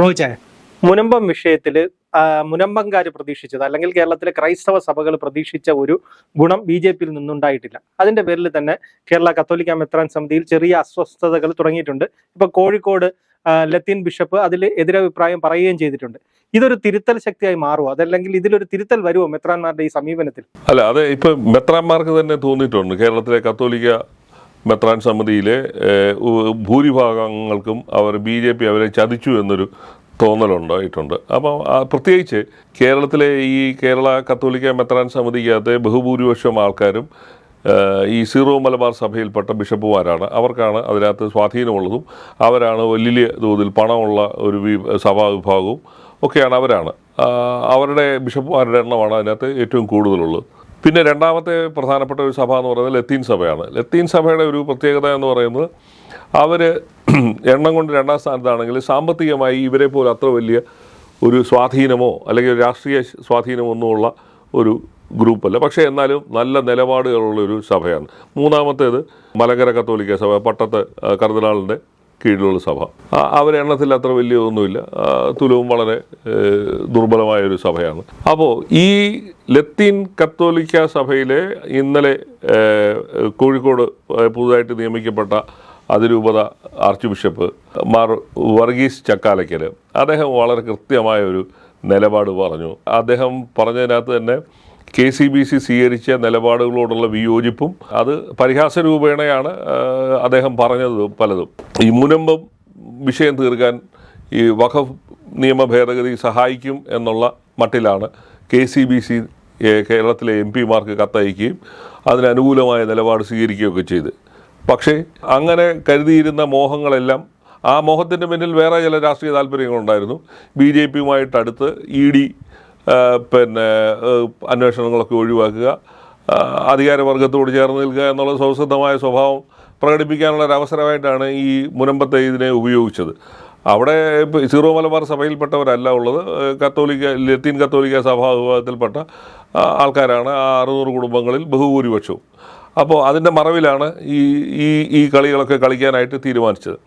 റോയിച്ചായ മുനമ്പം വിഷയത്തിൽ മുനമ്പംകാർ പ്രതീക്ഷിച്ചത് അല്ലെങ്കിൽ കേരളത്തിലെ ക്രൈസ്തവ സഭകൾ പ്രതീക്ഷിച്ച ഒരു ഗുണം ബി ജെ പിയിൽ നിന്നുണ്ടായിട്ടില്ല. അതിന്റെ പേരിൽ തന്നെ കേരള കത്തോലിക്ക മെത്രാൻ സമിതിയിൽ ചെറിയ അസ്വസ്ഥതകൾ തുടങ്ങിയിട്ടുണ്ട്. ഇപ്പൊ കോഴിക്കോട് ലത്തീൻ ബിഷപ്പ് അതിൽ എതിരഭിപ്രായം പറയുകയും ചെയ്തിട്ടുണ്ട്. ഇതൊരു തിരുത്തൽ ശക്തിയായി മാറുമോ അതല്ലെങ്കിൽ ഇതിലൊരു തിരുത്തൽ വരുമോ മെത്രാന്മാരുടെ ഈ സമീപനത്തിൽ? അല്ല അത് ഇപ്പൊ മെത്രാന്മാർക്ക് തന്നെ തോന്നിയിട്ടുണ്ട്. കേരളത്തിലെ കത്തോലിക്ക മെത്രാൻ സമിതിയിലെ ഭൂരിഭാഗങ്ങൾക്കും അവർ ബി ജെ പി അവരെ ചതിച്ചു എന്നൊരു തോന്നലുണ്ടായിട്ടുണ്ട്. അപ്പോൾ പ്രത്യേകിച്ച് കേരളത്തിലെ ഈ കേരള കത്തോലിക്ക മെത്രാൻ സമിതിക്കകത്തെ ബഹുഭൂരിപക്ഷം ആൾക്കാരും ഈ സീറോ മലബാർ സഭയിൽപ്പെട്ട ബിഷപ്പുമാരാണ്. അവർക്കാണ് അതിനകത്ത് സ്വാധീനമുള്ളതും അവരാണ് വലിയ തോതിൽ പണമുള്ള ഒരു സഭാ വിഭാഗവും ഒക്കെയാണ് അവരാണ്. അവരുടെ ബിഷപ്പുമാരുടെ എണ്ണമാണ് അതിനകത്ത് ഏറ്റവും കൂടുതലുള്ളത്. പിന്നെ രണ്ടാമത്തെ പ്രധാനപ്പെട്ട ഒരു സഭ എന്ന് പറയുന്നത് ലത്തീൻ സഭയാണ്. ലത്തീൻ സഭയുടെ ഒരു പ്രത്യേകത എന്ന് പറയുന്നത് അവർ എണ്ണം കൊണ്ട് രണ്ടാം സ്ഥാനത്താണെങ്കിൽ സാമ്പത്തികമായി ഇവരെ പോലെ അത്ര വലിയ ഒരു സ്വാധീനമോ അല്ലെങ്കിൽ രാഷ്ട്രീയ സ്വാധീനമോ ഒന്നുമുള്ള ഒരു ഗ്രൂപ്പല്ല. പക്ഷേ എന്നാലും നല്ല നിലപാടുകളുള്ള ഒരു സഭയാണ്. മൂന്നാമത്തേത് മലങ്കര കത്തോലിക്ക സഭ പട്ടത്ത് കർദിനാളിന്റെ കീഴിലുള്ള സഭ. അവരെ എണ്ണത്തിൽ അത്ര വലിയതൊന്നുമില്ല. തുലവും വളരെ ദുർബലമായ ഒരു സഭയാണ്. അപ്പോൾ ഈ ലത്തീൻ കത്തോലിക്ക സഭയിലെ ഇന്നലെ കോഴിക്കോട് പുതുതായിട്ട് നിയമിക്കപ്പെട്ട അതിരൂപത ആർച്ച് ബിഷപ്പ് മാർ വർഗീസ് ചക്കാലയ്ക്കൽ അദ്ദേഹം വളരെ കൃത്യമായ ഒരു നിലപാട് പറഞ്ഞു. അദ്ദേഹം പറഞ്ഞതിനകത്ത് തന്നെ കെ സി ബി സി സ്വീകരിച്ച നിലപാടുകളോടുള്ള വിയോജിപ്പും അത് പരിഹാസ രൂപേണയാണ് അദ്ദേഹം പറഞ്ഞത് പലതും. ഈ മുനമ്പം വിഷയം തീർക്കാൻ ഈ വഖഫ് നിയമ ഭേദഗതി സഹായിക്കും എന്നുള്ള മട്ടിലാണ് കെ സി ബി സി കേരളത്തിലെ എം പിമാർക്ക് കത്തയക്കുകയും അതിനനുകൂലമായ നിലപാട് സ്വീകരിക്കുകയൊക്കെ ചെയ്ത്. പക്ഷേ അങ്ങനെ കരുതിയിരുന്ന മോഹങ്ങളെല്ലാം ആ മോഹത്തിന്റെ പിന്നിൽ വേറെ ചില രാഷ്ട്രീയ താല്പര്യങ്ങളുണ്ടായിരുന്നു. ബി ജെ പിയുമായിട്ടടുത്ത് ഇ ഡി പിന്നെ അന്വേഷണങ്ങളൊക്കെ ഒഴിവാക്കുക. അധികാരവർഗത്തോട് ചേർന്ന് നിൽക്കുക എന്നുള്ള സൗഹൃദമായ സ്വഭാവം പ്രകടിപ്പിക്കാനുള്ള ഒരു അവസരമായിട്ടാണ് ഈ മുനമ്പത്തെ ഇതിനെ ഉപയോഗിച്ചത്. അവിടെ സീറോ മലബാർ സഭയിൽപ്പെട്ടവരല്ല ഉള്ളത്. കത്തോലിക്ക ലത്തീൻ കത്തോലിക്ക സഭാ വിഭാഗത്തിൽപ്പെട്ട ആൾക്കാരാണ് ആ അറുന്നൂറ് കുടുംബങ്ങളിൽ ബഹുഭൂരിപക്ഷവും. അപ്പോൾ അതിന്റെ മറവിലാണ് ഈ ഈ ഈ കളികളൊക്കെ കളിക്കാനായിട്ട് തീരുമാനിച്ചത്.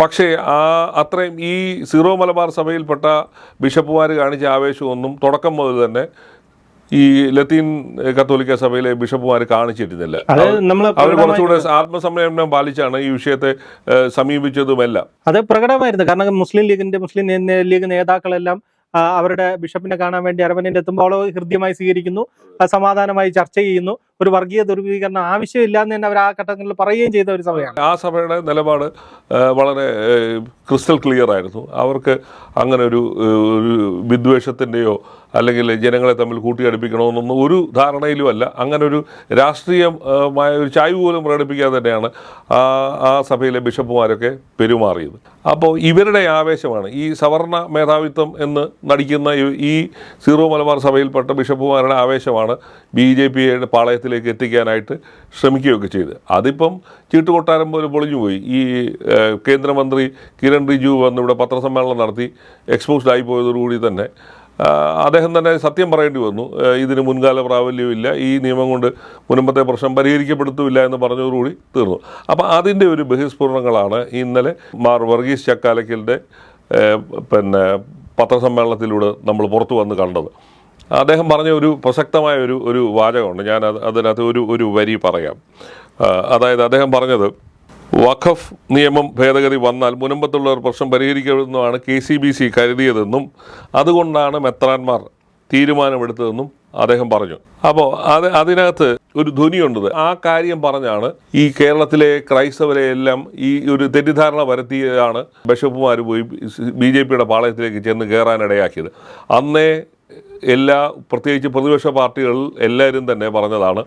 പക്ഷേ ആ അത്രയും ഈ സീറോ മലബാർ സഭയിൽപ്പെട്ട ബിഷപ്പുമാർ കാണിച്ച ആവേശമൊന്നും തുടക്കം മുതൽ തന്നെ ഈ ലത്തീൻ കത്തോലിക്ക സഭയിലെ ബിഷപ്പുമാർ കാണിച്ചിരുന്നില്ല. അവർ കുറച്ചുകൂടെ ആത്മസംയമനം പാലിച്ചാണ് ഈ വിഷയത്തെ സമീപിച്ചതുമല്ല. അത് പ്രകടമായിരുന്നു. കാരണം മുസ്ലിം ലീഗിന്റെ മുസ്ലിം ലീഗ് നേതാക്കളെല്ലാം അവരുടെ ബിഷപ്പിനെ കാണാൻ വേണ്ടി അരമനയിൽ എത്തുമ്പോൾ ഹൃദ്യമായി സ്വീകരിക്കുന്നു. സമാധാനമായി ചർച്ച ചെയ്യുന്നു. ഒരു വർഗീയ ദുർവീകരണം ആവശ്യമില്ല എന്ന് തന്നെ അവർ ആ ഘട്ടങ്ങളിൽ പറയുകയും ചെയ്ത ഒരു സഭയാണ്. ആ സഭയുടെ നിലപാട് വളരെ ക്രിസ്റ്റൽ ക്ലിയർ ആയിരുന്നു. അവർക്ക് അങ്ങനെ ഒരു വിദ്വേഷത്തിന്റെയോ അല്ലെങ്കിൽ ജനങ്ങളെ തമ്മിൽ കൂട്ടിയടുപ്പിക്കണമെന്നൊന്നും ഒരു ധാരണയിലുമല്ല അങ്ങനെ ഒരു രാഷ്ട്രീയമായ ഒരു ചായ്വ് പോലും പ്രകടിപ്പിക്കാതെ തന്നെയാണ് ആ സഭയിലെ ബിഷപ്പുമാരൊക്കെ പെരുമാറിയത്. അപ്പോൾ ഇവരുടെ ആവേശമാണ് ഈ സവർണ മേധാവിത്വം എന്ന് നടിക്കുന്ന ഈ- സീറോ മലബാർ സഭയിൽപ്പെട്ട ബിഷപ്പുമാരുടെ ആവേശമാണ് ബി ജെ പിയുടെ പാളയത്തിലേക്ക് എത്തിക്കാനായിട്ട് ശ്രമിക്കുകയൊക്കെ ചെയ്ത് അതിപ്പം ചീട്ടുകൊട്ടാരം പോലെ പൊളിഞ്ഞുപോയി. ഈ കേന്ദ്രമന്ത്രി കിരൺ റിജു വന്ന് ഇവിടെ പത്രസമ്മേളനം നടത്തി എക്സ്പോസ്ഡ് ആയി പോയതോടുകൂടി തന്നെ അദ്ദേഹം തന്നെ സത്യം പറയേണ്ടി വന്നു. ഇതിന് മുൻകാല പ്രാബല്യമില്ല ഈ നിയമം കൊണ്ട് മുൻപത്തെ പ്രശ്നം പരിഹരിക്കപ്പെടുത്തുമില്ല എന്ന് പറഞ്ഞതോടുകൂടി തീർന്നു. അപ്പോൾ അതിന്റെ ഒരു ബഹിസ്ഫുരണങ്ങളാണ് ഇന്നലെ മാർ വർഗീസ് ചക്കാലക്കലിന്റെ പിന്നെ പത്രസമ്മേളനത്തിലൂടെ നമ്മൾ പുറത്തു വന്ന് കണ്ടത്. അദ്ദേഹം പറഞ്ഞ ഒരു പ്രസക്തമായ ഒരു ഒരു വാചകമുണ്ട്. ഞാൻ അത് അതിനകത്ത് ഒരു ഒരു വരി പറയാം. അതായത് അദ്ദേഹം പറഞ്ഞത് വഖഫ് നിയമം ഭേദഗതി വന്നാൽ മുനമ്പത്തുള്ള ഒരു പ്രശ്നം പരിഹരിക്കുമെന്നുമാണ് കെ സി ബി സി കരുതിയതെന്നും അതുകൊണ്ടാണ് മെത്രാന്മാർ തീരുമാനമെടുത്തതെന്നും അദ്ദേഹം പറഞ്ഞു. അപ്പോൾ അത് അതിനകത്ത് ഒരു ധ്വനിയുണ്ട് ആ കാര്യം പറഞ്ഞാണ് ഈ കേരളത്തിലെ ക്രൈസ്തവരെ എല്ലാം ഈ ഒരു തെറ്റിദ്ധാരണ വരുത്തിയതാണ് ബിഷപ്പുമാർ പോയി ബി ജെ പിയുടെ പാളയത്തിലേക്ക് ചെന്ന് കയറാനിടയാക്കിയത് അന്നേ എല്ലാ പ്രത്യേകിച്ച് പ്രതിപക്ഷ പാർട്ടികളിൽ എല്ലാവരും തന്നെ പറഞ്ഞതാണ്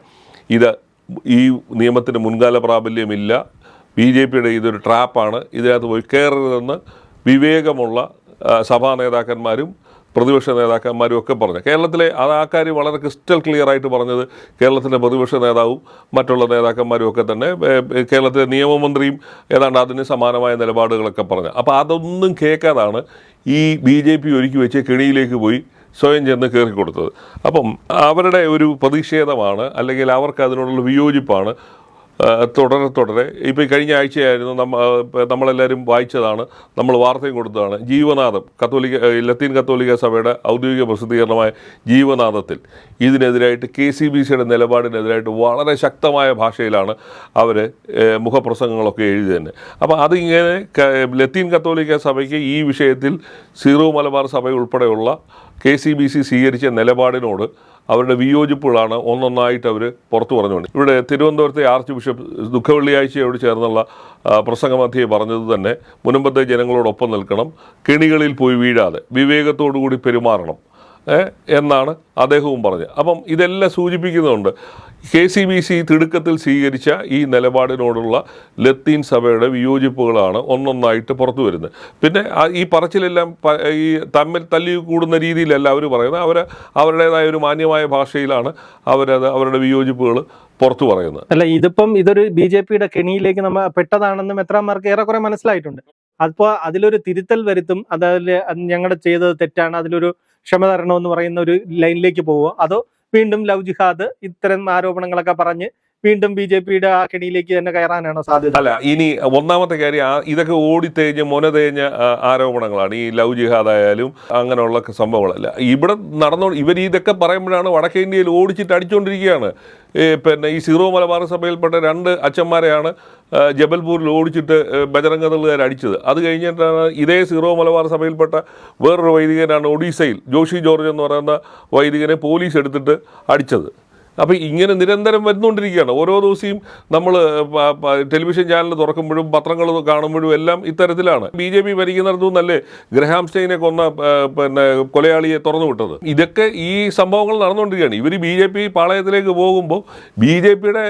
ഇത് ഈ നിയമത്തിന് മുൻകാല പ്രാബല്യമില്ല ബി ജെ പിയുടെ ഇതൊരു ട്രാപ്പാണ്. ഇതിനകത്ത് പോയി കയറരുതെന്ന് വിവേകമുള്ള സഭാ നേതാക്കന്മാരും പ്രതിപക്ഷ നേതാക്കന്മാരും ഒക്കെ പറഞ്ഞു. കേരളത്തിലെ അത് ആ കാര്യം വളരെ ക്രിസ്റ്റൽ ക്ലിയർ ആയിട്ട് പറഞ്ഞത് കേരളത്തിന്റെ പ്രതിപക്ഷ നേതാവും മറ്റുള്ള നേതാക്കന്മാരും ഒക്കെ തന്നെ കേരളത്തിലെ നിയമമന്ത്രിയും ഏതാണ്ട് അതിന് സമാനമായ നിലപാടുകളൊക്കെ പറഞ്ഞു. അപ്പോൾ അതൊന്നും കേൾക്കാതാണ് ഈ ബി ജെ പി ഒരുക്കി വെച്ച് കെണിയിലേക്ക് പോയി സ്വയം ചെന്ന് കയറി കൊടുത്തത് അപ്പം അവരുടെ ഒരു പ്രതിഷേധമാണ് അല്ലെങ്കിൽ അവർക്ക് അതിനോടുള്ള വിയോജിപ്പാണ് തുടരെ. തുടരെ ഇപ്പോൾ കഴിഞ്ഞ ആഴ്ചയായിരുന്നു നമ്മ നമ്മളെല്ലാവരും വായിച്ചതാണ്. നമ്മൾ വാർത്തയും കൊടുത്തതാണ്. ജീവനാഥം കത്തോലിക്ക ലത്തീൻ കത്തോലിക്ക സഭയുടെ ഔദ്യോഗിക പ്രസിദ്ധീകരണമായ ജീവനാഥത്തിൽ ഇതിനെതിരായിട്ട് കെ സി ബി സിയുടെ നിലപാടിനെതിരായിട്ട് വളരെ ശക്തമായ ഭാഷയിലാണ് അവർ മുഖപ്രസംഗങ്ങളൊക്കെ എഴുതി തന്നെ. അപ്പോൾ അതിങ്ങനെ ലത്തീൻ കത്തോലിക്ക സഭയ്ക്ക് ഈ വിഷയത്തിൽ സീറോ മലബാർ സഭ ഉൾപ്പെടെയുള്ള കെ സി ബി സി സ്വീകരിച്ച നിലപാടിനോട് അവരുടെ വിയോജിപ്പുകളാണ് ഒന്നൊന്നായിട്ട് അവർ പുറത്തു പറഞ്ഞുകൊണ്ട്. ഇവിടെ തിരുവനന്തപുരത്തെ ആർച്ച് ബിഷപ്പ് ദുഃഖവെള്ളിയാഴ്ചയോട് ചേർന്നുള്ള പ്രസംഗമധ്യെ പറഞ്ഞത് തന്നെ മുൻപത്തെ ജനങ്ങളോടൊപ്പം നിൽക്കണം കെണികളിൽ പോയി വീഴാതെ വിവേകത്തോടു കൂടി പെരുമാറണം. എന്നാണ് അദ്ദേഹവും പറഞ്ഞത്. അപ്പം ഇതെല്ലാം സൂചിപ്പിക്കുന്നുണ്ട്. കെ സി ബി സി തിടുക്കത്തിൽ സ്വീകരിച്ച ഈ നിലപാടിനോടുള്ള ലത്തീൻ സഭയുടെ വിയോജിപ്പുകളാണ് ഒന്നൊന്നായിട്ട് പുറത്തു വരുന്നത്. പിന്നെ ഈ പറച്ചിലെല്ലാം ഈ തമ്മിൽ തല്ലി കൂടുന്ന രീതിയിലല്ല അവർ പറയുന്നത്. അവർ അവരുടേതായ ഒരു മാന്യമായ ഭാഷയിലാണ് അവരത് അവരുടെ വിയോജിപ്പുകൾ പുറത്തു പറയുന്നത്. അല്ല ഇതിപ്പം ഇതൊരു ബി ജെ പിയുടെ കെണിയിലേക്ക് നമ്മ പെട്ടതാണെന്നും മെത്രാന്മാർക്ക് ഏറെക്കുറെ മനസ്സിലായിട്ടുണ്ട്. അപ്പോൾ അതിലൊരു തിരുത്തൽ വരുത്തും അതായത് ഞങ്ങളുടെ ചെയ്തത് തെറ്റാണ് അതിലൊരു ക്ഷമ തരണമെന്ന് പറയുന്ന ഒരു ലൈനിലേക്ക് പോവുക. അതോ വീണ്ടും ലവ് ജിഹാദ് ഇത്തരം ആരോപണങ്ങളൊക്കെ പറഞ്ഞ് വീണ്ടും ബി ജെ പിയുടെ ആ കെണിയിലേക്ക് തന്നെ കയറാനാണോ സാധ്യത? അല്ല ഇനി ഒന്നാമത്തെ കാര്യം ഇതൊക്കെ ഓടിത്തേഞ്ഞ് മുനതേഞ്ഞ തേഞ്ഞ ആരോപണങ്ങളാണ്. ഈ ലവ് ജിഹാദ് ആയാലും അങ്ങനെയുള്ള സംഭവങ്ങളല്ല. ഇവിടെ നടന്നോ ഇവർ ഇതൊക്കെ പറയുമ്പോഴാണ് വടക്കേ ഇന്ത്യയിൽ ഓടിച്ചിട്ട് അടിച്ചുകൊണ്ടിരിക്കുകയാണ് പിന്നെ ഈ സീറോ മലബാർ സഭയിൽപ്പെട്ട രണ്ട് അച്ഛന്മാരെയാണ് ജബൽപൂരിൽ ഓടിച്ചിട്ട് ബജറംഗ അടിച്ചത്. അത് കഴിഞ്ഞിട്ടാണ് ഇതേ സീറോ മലബാർ സഭയിൽപ്പെട്ട വേറൊരു വൈദികനാണ് ഒഡീസയിൽ ജോഷി ജോർജ് എന്ന് പറയുന്ന വൈദികനെ പോലീസ് എടുത്തിട്ട് അടിച്ചത്. അപ്പോൾ ഇങ്ങനെ നിരന്തരം വരുന്നുകൊണ്ടിരിക്കുകയാണ് ഓരോ ദിവസവും നമ്മൾ ടെലിവിഷൻ ചാനൽ തുറക്കുമ്പോഴും പത്രങ്ങൾ കാണുമ്പോഴും എല്ലാം ഇത്തരത്തിലാണ്. ബി ജെ പി ഭരിക്കുന്നിടത്തു നിന്നല്ലേ ഗ്രഹാം സ്റ്റെയിനെ കൊന്ന പിന്നെ കൊലയാളിയെ തുറന്നു വിട്ടത്? ഇതൊക്കെ ഈ സംഭവങ്ങൾ നടന്നുകൊണ്ടിരിക്കുകയാണ് ഇവർ ബി ജെ പി പാളയത്തിലേക്ക് പോകുമ്പോൾ ബി ജെ പിയുടെ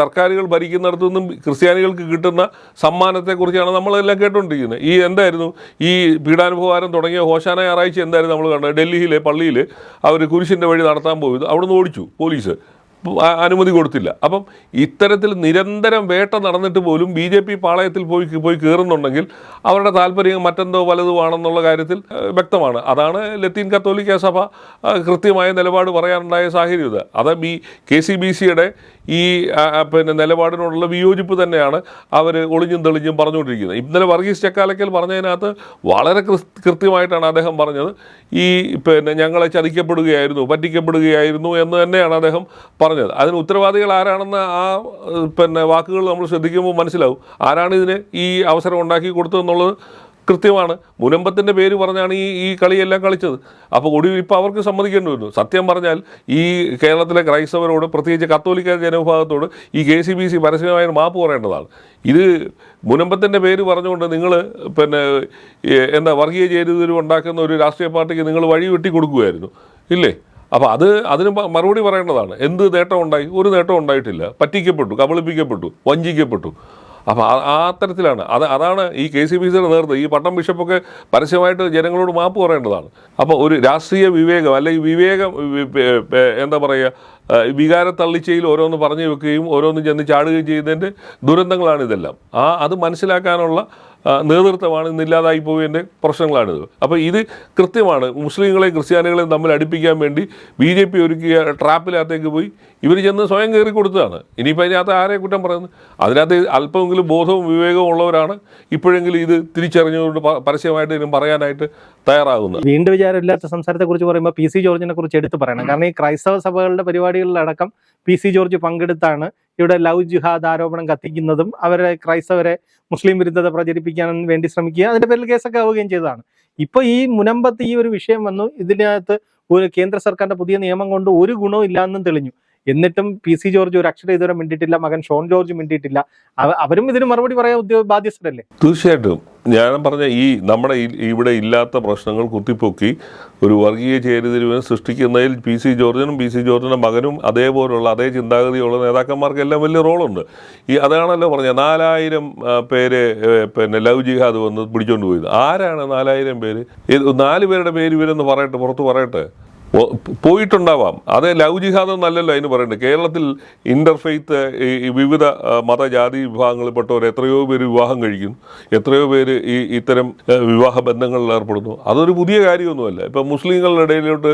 സർക്കാരുകൾ ഭരിക്കുന്നിടത്തു നിന്നും ക്രിസ്ത്യാനികൾക്ക് കിട്ടുന്ന സമ്മാനത്തെക്കുറിച്ചാണ് നമ്മളെല്ലാം കേട്ടുകൊണ്ടിരിക്കുന്നത് ഈ എന്തായിരുന്നു? ഈ പീഡാനുഭവാരം തുടങ്ങിയ ഹോശാന ഞായറാഴ്ച എന്തായിരുന്നു നമ്മൾ കണ്ടത്? ഡൽഹിയിലെ പള്ളിയിൽ അവർ കുരിശിന്റെ വഴി നടത്താൻ പോയത്. അവിടുന്ന് ഓടിച്ചു പോലീസ്. അനുമതി കൊടുത്തില്ല. അപ്പം ഇത്തരത്തിൽ നിരന്തരം വേട്ട നടന്നിട്ട് പോലും ബി ജെ പി പാളയത്തിൽ പോയി പോയി കയറുന്നുണ്ടെങ്കിൽ അവരുടെ താല്പര്യം മറ്റെന്തോ വലുതുമാണെന്നുള്ള കാര്യത്തിൽ വ്യക്തമാണ്. അതാണ് ലത്തീൻ കത്തോലിക്ക സഭ കൃത്യമായ നിലപാട് പറയാനുണ്ടായ സാഹചര്യം ഇത്. അത് ബി കെ സി ബി സിയുടെ ഈ പിന്നെ നിലപാടിനോടുള്ള വിയോജിപ്പ് തന്നെയാണ് അവർ ഒളിഞ്ഞും തെളിഞ്ഞും പറഞ്ഞുകൊണ്ടിരിക്കുന്നത്. ഇന്നലെ വർഗീസ് ചക്കാലക്കൽ പറഞ്ഞതിനകത്ത് വളരെ കൃത്യമായിട്ടാണ് അദ്ദേഹം പറഞ്ഞത്. ഈ പിന്നെ ഞങ്ങളെ ചതിക്കപ്പെടുകയായിരുന്നു പറ്റിക്കപ്പെടുകയായിരുന്നു എന്ന് തന്നെയാണ് അദ്ദേഹം പറഞ്ഞത്. അതിന് ഉത്തരവാദികൾ ആരാണെന്ന് ആ പിന്നെ വാക്കുകൾ നമ്മൾ ശ്രദ്ധിക്കുമ്പോൾ മനസ്സിലാവും. ആരാണ് ഇതിന് ഈ അവസരം ഉണ്ടാക്കി കൊടുത്തതെന്നുള്ളത് കൃത്യമാണ്. മുനമ്പത്തിന്റെ പേര് പറഞ്ഞാണ് ഈ ഈ കളിയെല്ലാം കളിച്ചത്. അപ്പോൾ ഒടുവിൽ ഇപ്പോൾ അവർക്ക് സമ്മതിക്കേണ്ടി വരുന്നു. സത്യം പറഞ്ഞാൽ ഈ കേരളത്തിലെ ക്രൈസ്തവരോട് പ്രത്യേകിച്ച് കത്തോലിക്ക ജനവിഭാഗത്തോട് ഈ കെ സി ബി സി പരസ്യമായ മാപ്പ് പറയേണ്ടതാണ്. ഇത് മുനമ്പത്തിന്റെ പേര് പറഞ്ഞുകൊണ്ട് നിങ്ങൾ പിന്നെ എന്താ വർഗീയ ചേരുതിരിവ് ഉണ്ടാക്കുന്ന ഒരു രാഷ്ട്രീയ പാർട്ടിക്ക് നിങ്ങൾ വഴി വെട്ടി കൊടുക്കുകയായിരുന്നു. ഇല്ലേ? അപ്പോൾ അത് അതിന് മറുപടി പറയേണ്ടതാണ്. എന്ത് നേട്ടം ഉണ്ടായി? ഒരു നേട്ടം ഉണ്ടായിട്ടില്ല. പറ്റിക്കപ്പെട്ടു കബളിപ്പിക്കപ്പെട്ടു വഞ്ചിക്കപ്പെട്ടു. അപ്പോൾ ആ തരത്തിലാണ്. അത് അതാണ് ഈ കെ സി ബി സിയുടെ നേതൃത്വം. ഈ പട്ടം ബിഷപ്പൊക്കെ പരസ്യമായിട്ട് ജനങ്ങളോട് മാപ്പ് പറയേണ്ടതാണ്. അപ്പോൾ ഒരു രാഷ്ട്രീയ വിവേകം അല്ലെങ്കിൽ വിവേകം എന്താ പറയുക വികാര തള്ളിച്ചയിൽ ഓരോന്ന് പറഞ്ഞു വെക്കുകയും ഓരോന്ന് ചെന്ന് ചാടുകയും ചെയ്യുന്നതിന്റെ ദുരന്തങ്ങളാണ് ഇതെല്ലാം. ആ അത് മനസ്സിലാക്കാനുള്ള നേതൃത്വമാണ് ഇന്നില്ലാതായി പോയതിന്റെ പ്രശ്നങ്ങളാണിത്. അപ്പോൾ ഇത് കൃത്യമാണ്. മുസ്ലിങ്ങളെയും ക്രിസ്ത്യാനികളെയും തമ്മിൽ അടുപ്പിക്കാൻ വേണ്ടി ബി ജെ പി ഒരുക്കിയ ട്രാപ്പിനകത്തേക്ക് പോയി ഇവർ ചെന്ന് സ്വയം കയറി കൊടുത്തതാണ്. ഇനിയിപ്പോൾ അതിനകത്ത് ആരെ കുറ്റം പറയുന്നത്? അതിനകത്ത് അല്പമെങ്കിലും ബോധവും വിവേകവും ഉള്ളവരാണ് ഇപ്പോഴെങ്കിലും ഇത് തിരിച്ചറിഞ്ഞുകൊണ്ട് പരസ്യമായിട്ട് ഇതിനും പറയാനായിട്ട് തയ്യാറാകുന്നത്. വീണ്ടും വിചാരമില്ലാത്ത സംസാരത്തെക്കുറിച്ച് പറയുമ്പോൾ പി സി ജോർജിനെ കുറിച്ച് എടുത്ത് പറയണം. കാരണം ഈ ക്രൈസ്തവ സഭകളുടെ പരിപാടികളിലടക്കം പി സി ജോർജ് പങ്കെടുത്താണ്. ഇവിടെ ലവ് ജുഹാദ് ആരോപണം കത്തിക്കുന്നതും അവരെ ക്രൈസ്തവരെ മുസ്ലിം വിരുദ്ധത പ്രചരിപ്പിക്കാൻ വേണ്ടി ശ്രമിക്കുക അതിന്റെ പേരിൽ കേസൊക്കെ ആവുകയും ചെയ്തതാണ്. ഇപ്പൊ ഈ മുനമ്പത്ത് ഈ ഒരു വിഷയം വന്നു. ഇതിനകത്ത് ഒരു കേന്ദ്ര സർക്കാരിന്റെ പുതിയ നിയമം കൊണ്ട് ഒരു ഗുണവും ഇല്ലാന്നും തെളിഞ്ഞു. എന്നിട്ടും പി സി ജോർജ് ഒരു അക്ഷരം ഇതുവരെ മിണ്ടിയിട്ടില്ല മകൻ ഷോൺ ജോർജ് മിണ്ടിയിട്ടില്ല. അവരും ഇതിന് മറുപടി പറയാൻ ഉദ്യോഗ ബാധ്യസ്ഥരല്ലേ? തീർച്ചയായിട്ടും. ഞാൻ പറഞ്ഞ ഈ നമ്മുടെ ഇവിടെ ഇല്ലാത്ത പ്രശ്നങ്ങൾ കുത്തിപ്പൊക്കി ഒരു വർഗീയ ചേരിതിരിവിനെ സൃഷ്ടിക്കുന്നതിൽ പി സി ജോർജിനും പി സി ജോർജിന്റെ മകനും അതേപോലുള്ള അതേ ചിന്താഗതിയുള്ള നേതാക്കന്മാർക്കെല്ലാം വലിയ റോളുണ്ട്. ഈ അതാണല്ലോ പറഞ്ഞ നാലായിരം പേര് പിന്നെ ലവ് ജിഹാദ് വന്ന് പിടിച്ചോണ്ട് പോയത്. ആരാണ് നാലായിരം പേര്? നാല് പേരുടെ പേര് ഇവരെന്ന് പറയട്ടെ പുറത്ത് പറയട്ടെ? പോയിട്ടുണ്ടാവാം. അത് ലവ് ജിഹാദ് എന്നല്ലല്ലോ അതിന് പറയുന്നത് കേരളത്തിൽ ഇന്റർഫെയ്ത്ത് ഈ ഈ വിവിധ മതജാതി വിഭാഗങ്ങളിൽപ്പെട്ടവർ എത്രയോ പേര് വിവാഹം കഴിക്കുന്നു എത്രയോ പേര് ഈ ഇത്തരം വിവാഹ ബന്ധങ്ങളിൽ ഏർപ്പെടുന്നു. അതൊരു പുതിയ കാര്യമൊന്നുമല്ല. ഇപ്പം മുസ്ലിങ്ങളുടെ ഇടയിലോട്ട്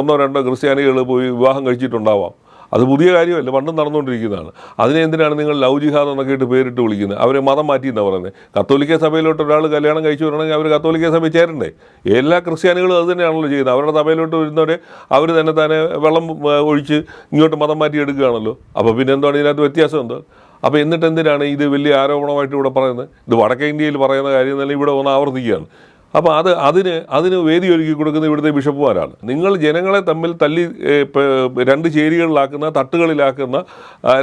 ഒന്നോ രണ്ടോ ക്രിസ്ത്യാനികൾ പോയി വിവാഹം കഴിച്ചിട്ടുണ്ടാവാം. അത് പുതിയ കാര്യമല്ല പണ്ടും നടന്നുകൊണ്ടിരിക്കുന്നതാണ്. അതിനെ എന്തിനാണ് നിങ്ങൾ ലവ് ജിഹാദ് എന്നൊക്കെ ഇട്ട് പേരിട്ട് വിളിക്കുന്നത്? അവരെ മതം മാറ്റി എന്നാണ് പറയുന്നത് കത്തോലിക്ക സഭയിലോട്ട് ഒരാൾ കല്യാണം കഴിച്ചു വരണമെങ്കിൽ അവർ കത്തോലിക്ക സഭയിൽ ചേരണ്ടേ? എല്ലാ ക്രിസ്ത്യാനികളും അത് തന്നെയാണല്ലോ ചെയ്യുന്നത്. അവരുടെ സഭയിലോട്ട് വരുന്നവരെ അവർ തന്നെ തന്നെ വെള്ളം ഒഴിച്ച് ഇങ്ങോട്ട് മതം മാറ്റി എടുക്കുകയാണല്ലോ. അപ്പോൾ പിന്നെ എന്താണ് ഇതിനകത്ത് വ്യത്യാസം എന്തോ? അപ്പോൾ എന്നിട്ട് എന്തിനാണ് ഇത് വലിയ ആരോപണമായിട്ട് ഇവിടെ പറയുന്നത്? ഇത് വടക്കേ ഇന്ത്യയിൽ പറയുന്ന കാര്യം തന്നെ ഇവിടെ ഒന്ന് ആവർത്തിക്കുകയാണ്. അപ്പോൾ അത് അതിന് അതിന് വേദി ഒരുക്കി കൊടുക്കുന്ന ഇവിടുത്തെ ബിഷപ്പുമാരാണ് നിങ്ങൾ ജനങ്ങളെ തമ്മിൽ തല്ലി രണ്ട് ചേരികളിലാക്കുന്ന തട്ടുകളിലാക്കുന്ന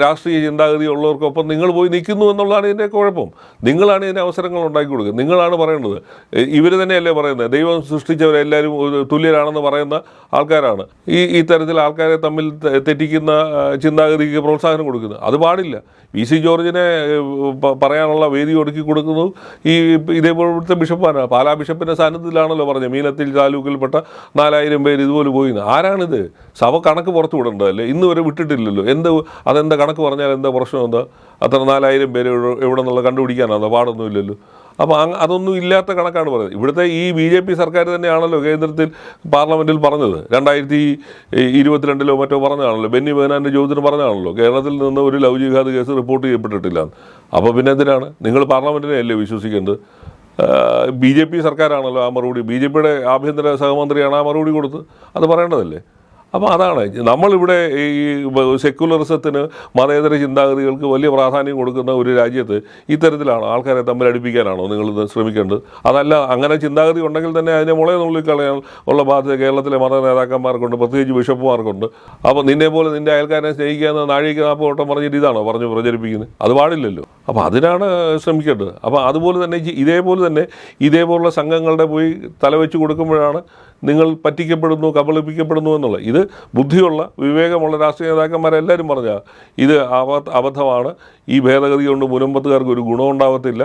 രാഷ്ട്രീയ ചിന്താഗതി ഉള്ളവർക്കൊപ്പം നിങ്ങൾ പോയി നിൽക്കുന്നു എന്നുള്ളതാണ് ഇതിന്റെ കുഴപ്പം. നിങ്ങളാണ് ഇതിന്റെ അവസരങ്ങൾ ഉണ്ടാക്കി കൊടുക്കുക നിങ്ങളാണ് പറയേണ്ടത്. ഇവർ തന്നെയല്ലേ പറയുന്നത്? ദൈവം സൃഷ്ടിച്ചവരെല്ലാവരും തുല്യരാണെന്ന് പറയുന്ന ആൾക്കാരാണ്. ഈ ഈ തരത്തിൽ ആൾക്കാരെ തമ്മിൽ തെറ്റിക്കുന്ന ചിന്താഗതിക്ക് പ്രോത്സാഹനം കൊടുക്കുന്നത്. അത് പാടില്ല. വി സി ജോർജിനെ പറയാനുള്ള വേദി ഒരുക്കി കൊടുക്കുന്നത് ഈ ഇതേപോലത്തെ ബിഷപ്പാണ് പാലാ ബിഷപ്പിന്റെ സാന്നിധ്യത്തിലാണല്ലോ പറഞ്ഞത്. മീനത്തിൽ താലൂക്കിൽപ്പെട്ട നാലായിരം പേര് ഇതുപോലെ പോയിന്ന്. ആരാണിത്? സഭ കണക്ക് പുറത്തു വിടേണ്ടതല്ലേ? ഇന്ന് വരെ വിട്ടിട്ടില്ലല്ലോ. എന്ത് അതെന്താ കണക്ക് പറഞ്ഞാൽ എന്താ പ്രശ്നം? എന്താ? അത്ര നാലായിരം പേര് എവിടെ- നിന്നുള്ള കണ്ടുപിടിക്കാനാണോ പാടൊന്നുമില്ലല്ലോ അപ്പോൾ അതൊന്നും ഇല്ലാത്ത കണക്കാണ് പറയുന്നത് ഇവിടുത്തെ ഈ ബി ജെ പി സർക്കാർ തന്നെയാണല്ലോ കേന്ദ്രത്തിൽ പാർലമെന്റിൽ പറഞ്ഞത്. രണ്ടായിരത്തി ഇരുപത്തിരണ്ടിലോ മറ്റോ പറഞ്ഞതാണല്ലോ. ബെന്നി ബെഹനാന്റെ ചോദ്യത്തിന് പറഞ്ഞതാണല്ലോ. കേരളത്തിൽ നിന്ന് ഒരു ലവ് ജിഹാദ് കേസ് റിപ്പോർട്ട് ചെയ്യപ്പെട്ടിട്ടില്ല അപ്പോൾ പിന്നെ എന്തിനാണ്? നിങ്ങൾ പാർലമെന്റിനെ അല്ലേ വിശ്വസിക്കേണ്ടത്? ബി ജെ പി സർക്കാരാണല്ലോ ആ മറുപടി. ബി ജെ പിയുടെ ആഭ്യന്തര സഹമന്ത്രിയാണ് ആ മറുപടി കൊടുത്ത് അത് പറയേണ്ടതല്ലേ? അപ്പോൾ അതാണ്. നമ്മളിവിടെ ഈ സെക്യുലറിസത്തിന് മതേതര ചിന്താഗതികൾക്ക് വലിയ പ്രാധാന്യം കൊടുക്കുന്ന ഒരു രാജ്യത്ത് ഇത്തരത്തിലാണ് ആൾക്കാരെ തമ്മിൽ അടുപ്പിക്കാനാണോ നിങ്ങൾ ശ്രമിക്കേണ്ടത്? അതല്ല അങ്ങനെ ചിന്താഗതി ഉണ്ടെങ്കിൽ തന്നെ അതിനെ മുളയെ നുള്ളിക്കളയാൻ ഉള്ള ബാധ്യത കേരളത്തിലെ മത നേതാക്കന്മാർക്കുണ്ട് പ്രത്യേകിച്ച് ബിഷപ്പുമാർക്കുണ്ട്. അപ്പോൾ നിന്നെ പോലെ നിന്റെ അയൽക്കാരനെ സ്നേഹിക്കുക എന്ന് നാഴിക നാപ്പ് ഓട്ടം പറഞ്ഞിട്ട് ഇതാണോ പറഞ്ഞ് പ്രചരിപ്പിക്കുന്നത്? അത് പാടില്ലല്ലോ. അപ്പോൾ അതിനാണ് ശ്രമിക്കേണ്ടത്. അപ്പോൾ അതുപോലെ തന്നെ ഇതേപോലെ തന്നെ ഇതേപോലുള്ള സംഘങ്ങളുടെ പോയി തലവെച്ച് കൊടുക്കുമ്പോഴാണ് നിങ്ങൾ പറ്റിക്കപ്പെടുന്നു കബളിപ്പിക്കപ്പെടുന്നു എന്നുള്ളത് ഇത് ബുദ്ധിയുള്ള വിവേകമുള്ള രാഷ്ട്രീയ നേതാക്കന്മാരെല്ലാവരും പറഞ്ഞ ഇത് അബ അബദ്ധമാണ്. ഈ ഭേദഗതി കൊണ്ട് മുനമ്പത്തുകാർക്ക് ഒരു ഗുണം ഉണ്ടാവത്തില്ല.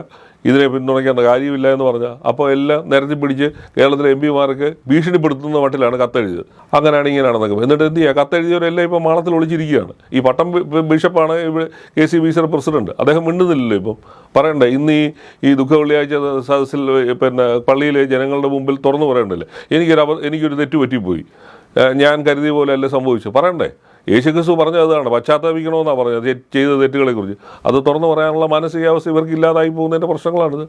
ഇതിനെ പിന്തുണയ്ക്കേണ്ട കാര്യമില്ല എന്ന് പറഞ്ഞാൽ അപ്പോൾ എല്ലാം നിരത്തി പിടിച്ച് കേരളത്തിലെ എം പിമാർക്ക് ഭീഷണിപ്പെടുത്തുന്ന മട്ടിലാണ് കത്തെഴുതിയത്. അങ്ങനെയാണ് ഇങ്ങനെ നടന്നത് എന്നിട്ട് എന്ത് ചെയ്യുക? കത്തെഴുതിയവരെല്ലാം ഇപ്പോൾ മാളത്തിൽ ഒളിച്ചിരിക്കുകയാണ്. ഈ പട്ടം ബിഷപ്പാണ് ഇവിടെ കെ സി ബി സിയുടെ പ്രസിഡന്റ്. അദ്ദേഹം മിണ്ടുന്നില്ലല്ലോ ഇപ്പം. പറയണ്ടേ? ഇന്ന് ഈ ഈ ദുഃഖ വെള്ളിയാഴ്ച സദസ്സിൽ പിന്നെ പള്ളിയിലെ ജനങ്ങളുടെ മുമ്പിൽ തുറന്നു പറയണ്ടല്ലേ? എനിക്കൊരു എനിക്കൊരു തെറ്റ് പറ്റിപ്പോയി ഞാൻ കരുതിയ പോലെ അല്ല സംഭവിച്ചു പറയണ്ടേ? യേശു ക്രിസ്തു പറഞ്ഞത് അതാണ്. പശ്ചാത്തലപിക്കണമെന്നാണ് പറഞ്ഞത്. ചെയ്ത തെറ്റുകളെക്കുറിച്ച്. അത് തുറന്നു പറയാനുള്ള മാനസികാവസ്ഥ ഇവർക്ക് ഇല്ലാതായി പോകുന്നതിന്റെ പ്രശ്നങ്ങളാണിത്.